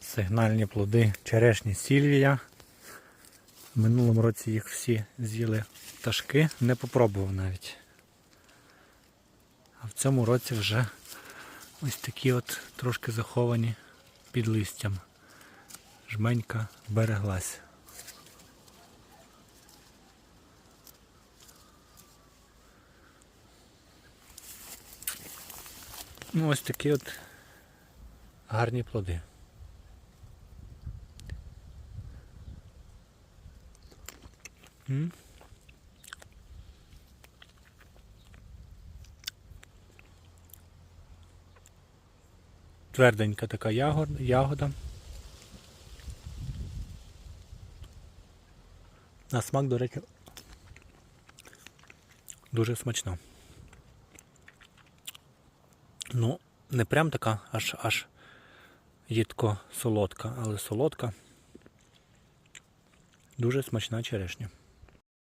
Сигнальні плоди черешні сільвія. В минулому році їх всі з'їли пташки, не попробував навіть. А в цьому році вже ось такі от трошки заховані під листям. Жменька береглась. Ну, ось такі от гарні плоди. Тверденька така ягода. На смак, до речі, дуже смачно. Ну, не прям така аж аж їдко солодка, але солодка. Дуже смачна черешня.